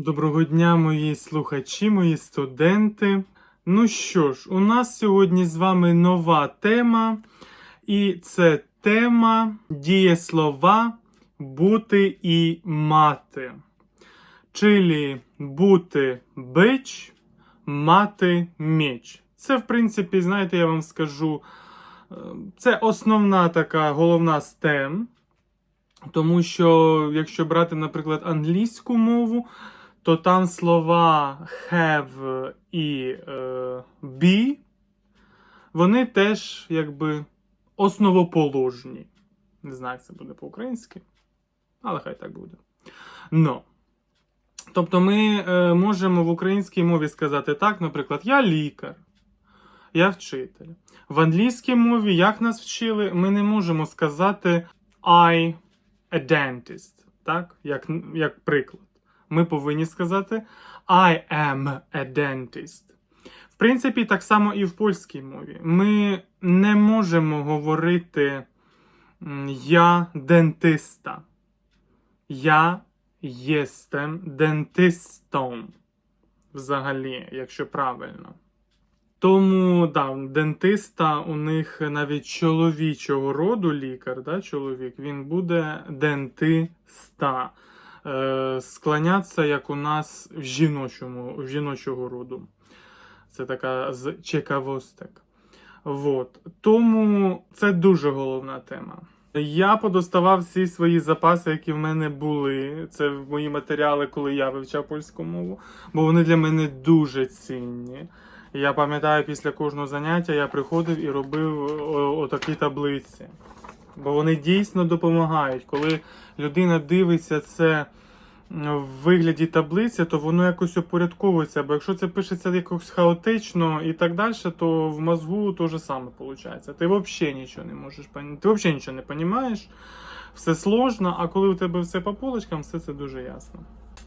Доброго дня, мої слухачі, мої студенти. Ну що ж, у нас сьогодні з вами нова тема, і це тема дієслова бути і мати. Чилі бути бич, мати меч. Це, в принципі, знаєте, я вам скажу, е, це основна така головна стем. Тому що, якщо брати, наприклад, англійську мову, то там слова have і е, be, вони теж якби основоположні. Не знаю, як це буде по-українськи, але хай так буде. Но. Тобто ми е, можемо в українській мові сказати так, наприклад, я лікар, я вчитель. В англійській мові, як нас вчили, ми не можемо сказати I a dentist, так? Як, як приклад. Ми повинні сказати I am a dentist. В принципі, так само і в польській мові. Ми не можемо говорити я дентиста. Я єстем дентистом. Взагалі, якщо правильно. Тому, да, дентиста у них навіть чоловічого роду лікар, да, чоловік, він буде дентиста. Е, склонятися, як у нас в жіночому, в жіночого роду. Це така з чекавосток. Вот. Тому це дуже головна тема. Я подоставав всі свої запаси, які в мене були. Це мої матеріали, коли я вивчав польську мову, бо вони для мене дуже цінні. Я пам'ятаю, після кожного заняття я приходив і робив отакі таблиці. Бо вони дійсно допомагають. Коли людина дивиться це в вигляді таблиці, то воно якось упорядковується. Бо якщо це пишеться якось хаотично і так далі, то в мозгу то же саме виходить. Ти взагалі нічого не можеш Ти взагалі нічого не розумієш. Все сложно, а коли у тебе все по полочкам, все це дуже ясно.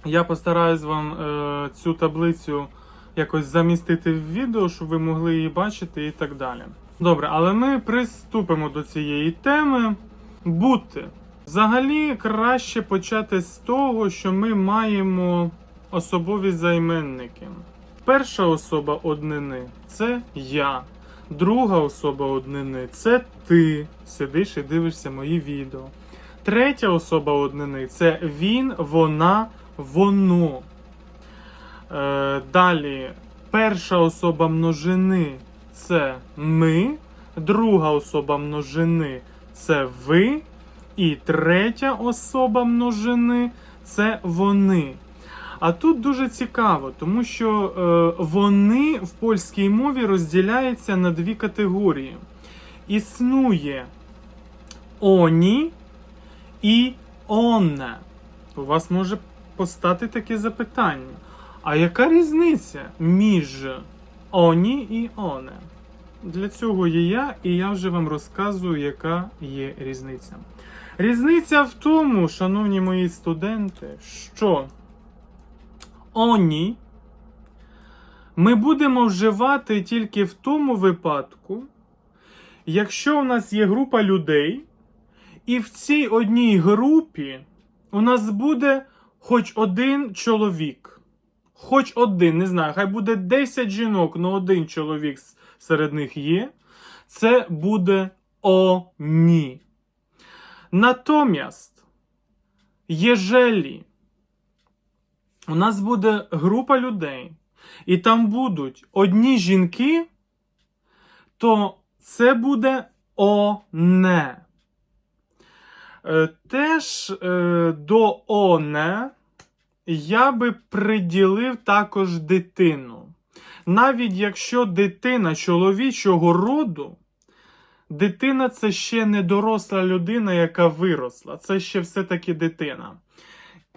Я постараюсь вам е, цю таблицю якось замістити в відео, щоб ви могли її бачити і так далі. Добре, але ми приступимо до цієї теми. Бути. Взагалі краще почати з того, що ми маємо особові займенники. Перша особа однини це я. Друга особа однини це ти. Сидиш і дивишся мої відео. Третя особа однини це він, вона, воно. Е, далі, перша особа множини це ми, друга особа множини це ви, і третя особа множини це вони. А тут дуже цікаво, тому що е, вони в польській мові розділяються на дві категорії. Існує оні і оне. У вас може постати таке запитання. А яка різниця між оні і оне? Для цього є я, і я вже вам розказую, яка є різниця. Різниця в тому, шановні мої студенти, що оні ми будемо вживати тільки в тому випадку, якщо у нас є група людей, і в цій одній групі у нас буде хоч один чоловік. Хоч один, не знаю, хай буде 10 жінок, але один чоловік с- серед них є. Це буде оні. Натомість, єжелі у нас буде група людей, і там будуть одні жінки, то це буде оне. Е, Теж е, до оне я би приділив також дитину. Навіть якщо дитина чоловічого роду, дитина це ще не доросла людина, яка виросла. Це ще все-таки дитина.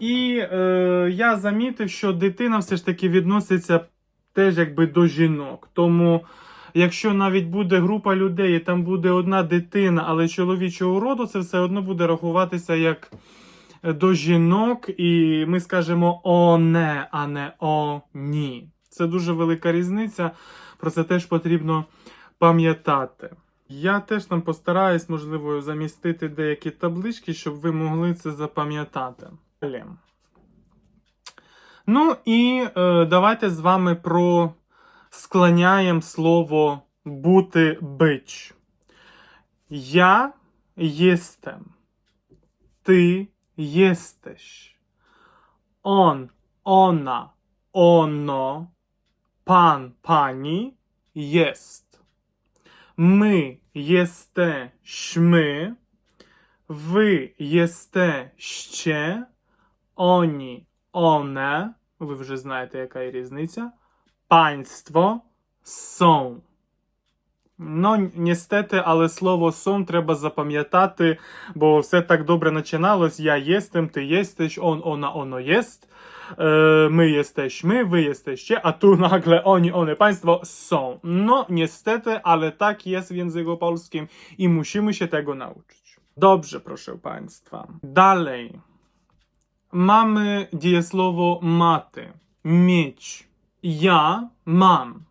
І е, я замітив, що дитина все ж таки відноситься теж якби до жінок. Тому, якщо навіть буде група людей, і там буде одна дитина, але чоловічого роду, це все одно буде рахуватися як до жінок, і ми скажемо оне, а не о ні. Це дуже велика різниця. Про це теж потрібно пам'ятати. Я теж там постараюсь, можливо, замістити деякі таблички, щоб ви могли це запам'ятати. Ну і е, давайте з вами про склоняємо слово бути бич. Я єстем. Ти єстеш. Он, она, оно, пан, пані єст. Ми єстешми. Ви єстеще. Оні, оне. Ви вже знаєте, яка є різниця. Панство сон. Ну, ністете, але слово сон треба запам'ятати, бо все так добре починалось. Я єстем, ти єстеш, он, она, оно єст. Е, ми єстеш, ми, ви єстеще, а tu nagle oni, one, państwo są. No, niestety, ale tak jest w języku polskim i musimy się tego nauczyć. Dobrze, proszę Państwa. Dalej. Mamy diejesłowo maty. Mieć. Ja mam.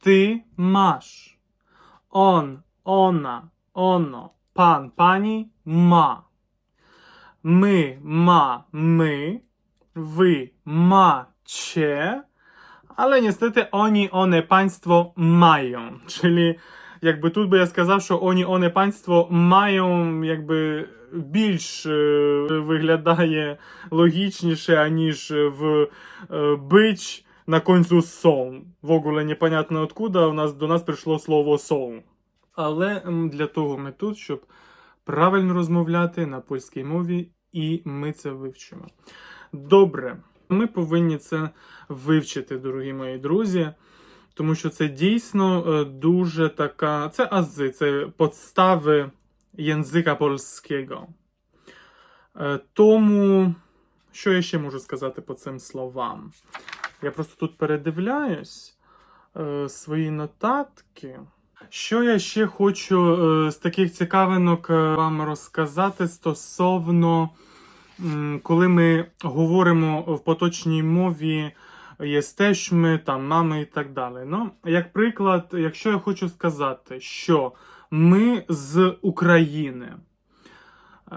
Ty masz. On, ona, ono, pan, pani ma. My, ma, my. Wy macie. Ale niestety oni, one, państwo mają. Czyli jakby тут би я сказав, що oni, one, państwo mają якби більш е, виглядає логічніше, аніж в е, бич на концу сон. В ogóle непонятно откуда у нас до нас прийшло слово сон. Але для того ми тут, щоб правильно розмовляти на польській мові, і ми це вивчимо. Добре, ми повинні це вивчити, дорогі мої друзі. Тому що це дійсно е, дуже така. Це ази, це подстави єнзика польського. Е, Тому, що я ще можу сказати по цим словам? Я просто тут передивляюсь е, свої нотатки. Що я ще хочу е, з таких цікавинок е, вам розказати стосовно, м, коли ми говоримо в поточній мові єстешми, там, мами і так далі. Ну, як приклад, якщо я хочу сказати, що ми з України. Е,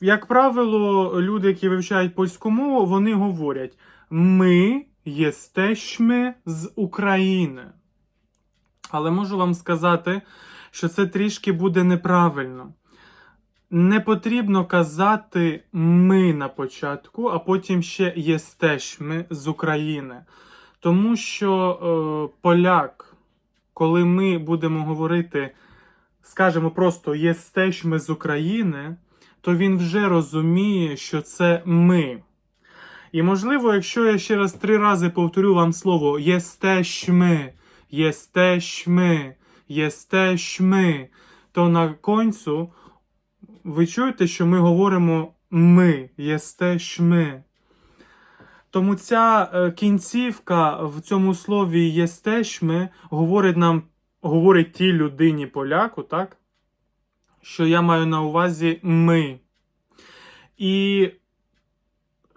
Як правило, люди, які вивчають польську мову, вони говорять: ми єстешми з України. Але можу вам сказати, що це трішки буде неправильно. Не потрібно казати ми на початку, а потім ще єстешми з України. Тому що е, поляк, коли ми будемо говорити, скажемо просто єстешми з України, то він вже розуміє, що це ми. І можливо, якщо я ще раз три рази повторю вам слово єстешми, єстешми, єстешми, то на концю ви чуєте, що ми говоримо ми, єстешми. Тому ця е, кінцівка в цьому слові єстешми говорить нам, говорить тій людині поляку, так? Що я маю на увазі ми. І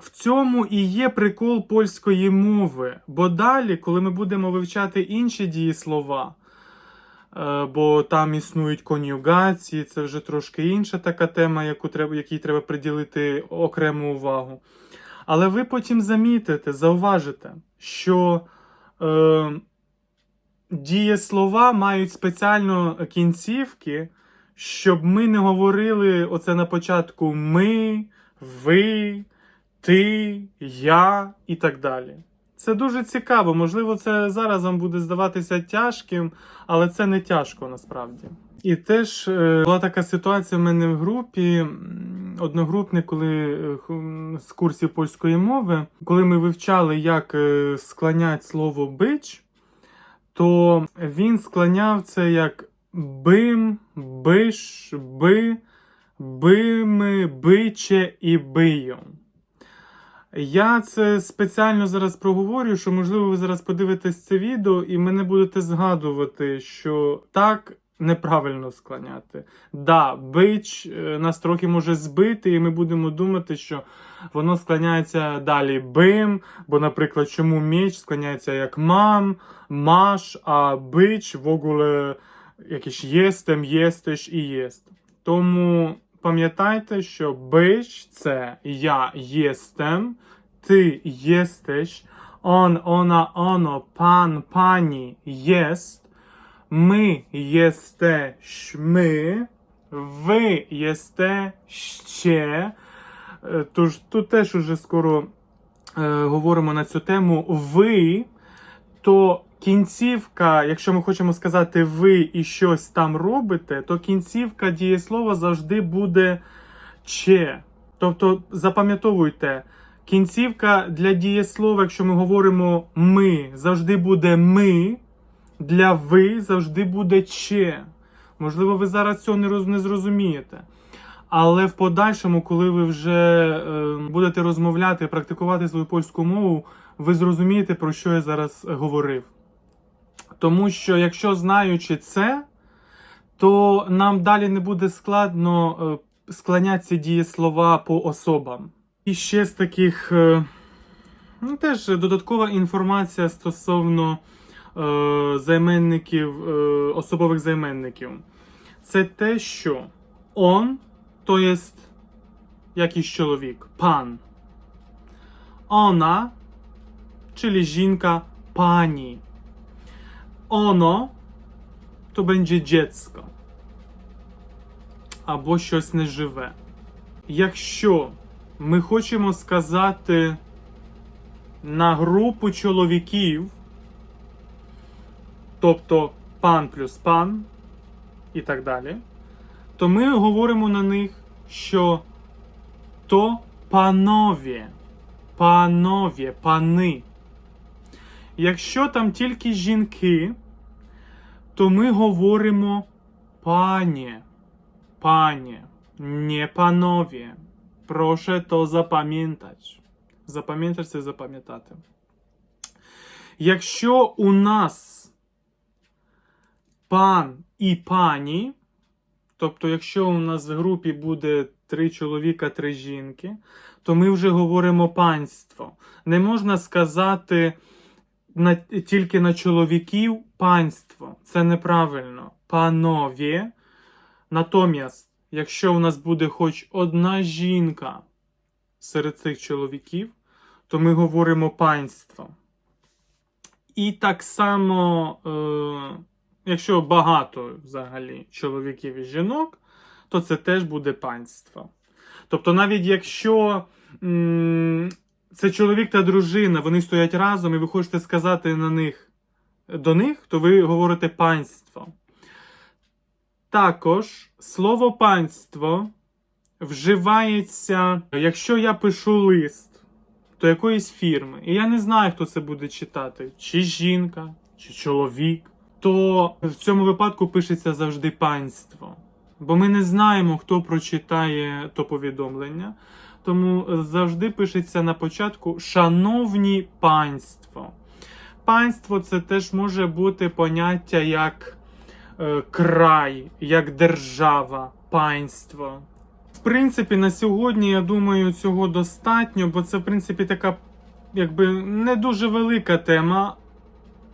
в цьому і є прикол польської мови. Бо далі, коли ми будемо вивчати інші дієслова, е, бо там існують конюгації, це вже трошки інша така тема, яку треба, якій треба приділити окрему увагу. Але ви потім замітите, зауважите, що е, дієслова мають спеціально кінцівки, щоб ми не говорили оце на початку ми, ви, ти, я і так далі. Це дуже цікаво. Можливо, це зараз вам буде здаватися тяжким, але це не тяжко насправді. І теж е, була така ситуація в мене в групі. Одногрупник, коли е, з курсів польської мови, коли ми вивчали, як е, склонять слово бич, то він склоняв це як бим, биш, би, бими, биче і бийом. Я це спеціально зараз проговорю, що можливо ви зараз подивитесь це відео і мене будете згадувати, що так неправильно склоняти. Да, бич е, нас трохи може збити, і ми будемо думати, що воно склоняється далі бим, бо, наприклад, чому меч склоняється як мам, маш, а бич в ogóle якийсь єстем, єстеш і єст. Тому пам'ятайте, що бич це я єстем, ty jesteś, on, ona, ono, pan, pani jest, my jesteśmy, ви єстеще. Е, Тож тут теж уже скоро е, говоримо на цю тему. Ви, то кінцівка, якщо ми хочемо сказати ви і щось там робите, то кінцівка дієслова завжди буде че. Тобто запам'ятовуйте, кінцівка для дієслова, якщо ми говоримо ми, завжди буде ми, для ви завжди буде че. Можливо, ви зараз цього не, зрозумієте. Але в подальшому, коли ви вже е, будете розмовляти, практикувати свою польську мову, ви зрозумієте, про що я зараз говорив. Тому що, якщо знаючи це, то нам далі не буде складно е, склоняти ці дієслова по особам. І ще з таких е, ну, теж додаткова інформація стосовно е, займенників, е, особових займенників. Це те, що он, то єсть якийсь чоловік, пан. Ona, czyli жінка, пані. Ono to będzie dziecko. Або щось неживе. Якщо ми хочемо сказати на групу чоловіків, тобто пан плюс пан і так далі, то ми говоримо на них, що то панові, панові, пани. Якщо там тільки жінки, то ми говоримо пані, пані, не панові. Прошу то запам'ятати. Запам'ятати це запам'ятати. Якщо у нас пан і пані, тобто, якщо у нас в групі буде три чоловіка, три жінки, то ми вже говоримо панство. Не можна сказати на, тільки на чоловіків панство. Це неправильно. Панові. Натомість, якщо у нас буде хоч одна жінка серед цих чоловіків, то ми говоримо панство. І так само, е, якщо багато взагалі чоловіків і жінок, то це теж буде панство. Тобто, навіть якщо м, це чоловік та дружина, вони стоять разом, і ви хочете сказати на них до них, то ви говорите панство. Також слово панство вживається, якщо я пишу лист до якоїсь фірми, і я не знаю, хто це буде читати, чи жінка, чи чоловік, то в цьому випадку пишеться завжди панство. Бо ми не знаємо, хто прочитає то повідомлення. Тому завжди пишеться на початку Шановні панство. Панство це теж може бути поняття як е, край, як держава, панство. В принципі, на сьогодні, я думаю, цього достатньо, бо це, в принципі, така якби не дуже велика тема.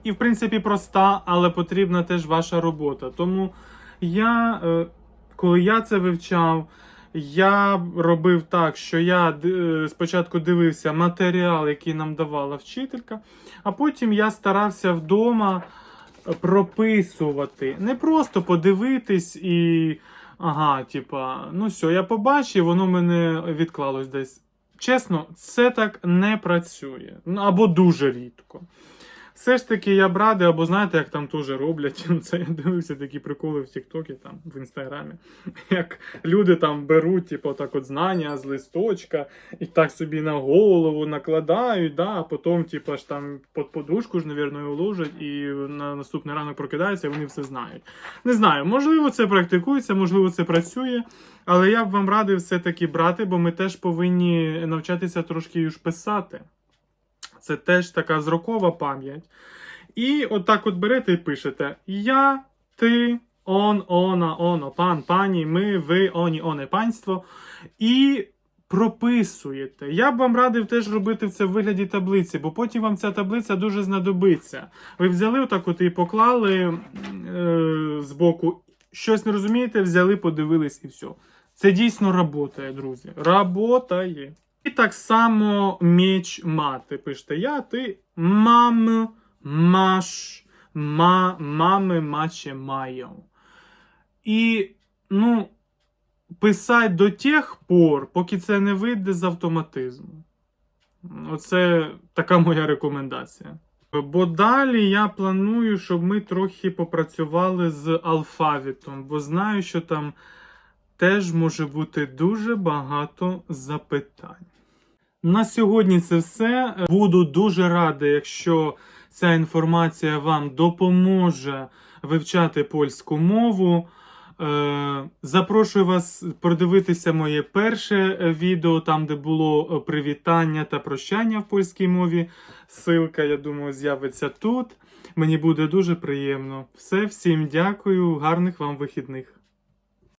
І, в принципі, проста, але потрібна теж ваша робота. Тому я, е, коли я це вивчав, я робив так, що я е, спочатку дивився матеріал, який нам давала вчителька, а потім я старався вдома прописувати. Не просто подивитись і. Ага, типа, ну все, я побачив, воно мене відклалось десь. Чесно, це так не працює. Або дуже рідко. Все ж таки, я б радий, або знаєте, як там теж роблять. Це я дивився такі приколи в Тіктокі, там, в Інстаграмі. Як люди там беруть, типу, так от знання з листочка і так собі на голову накладають, да, а потім, типу, ж там під подушку ж, навірно, його ложать, і на наступний ранок прокидаються, і вони все знають. Не знаю, можливо, це практикується, можливо, це працює. Але я б вам радив все-таки брати, бо ми теж повинні навчатися трошки ж писати. Це теж така зрокова пам'ять. І отак от берете і пишете: Я, ти, он, она, оно, пан, пані, ми, ви, оні, оне, панство. І прописуєте. Я б вам радив теж робити це в вигляді таблиці, бо потім вам ця таблиця дуже знадобиться. Ви взяли отак от і поклали е, збоку. Щось не розумієте, взяли, подивились і все. Це дійсно работає, друзі. Работає. І так само меч мати. Пишете я, ти мам, маш, ма, мами, маче, маю. І, ну, писать до тих пор, поки це не вийде з автоматизму. Оце така моя рекомендація. Бо далі я планую, щоб ми трохи попрацювали з алфавітом, бо знаю, що там теж може бути дуже багато запитань. На сьогодні це все. Буду дуже радий, якщо ця інформація вам допоможе вивчати польську мову. Е, Запрошую вас продивитися моє перше е, відео, там де було е, привітання та прощання в польській мові. Силка, я думаю, з'явиться тут. Мені буде дуже приємно. Все, всім дякую, гарних вам вихідних.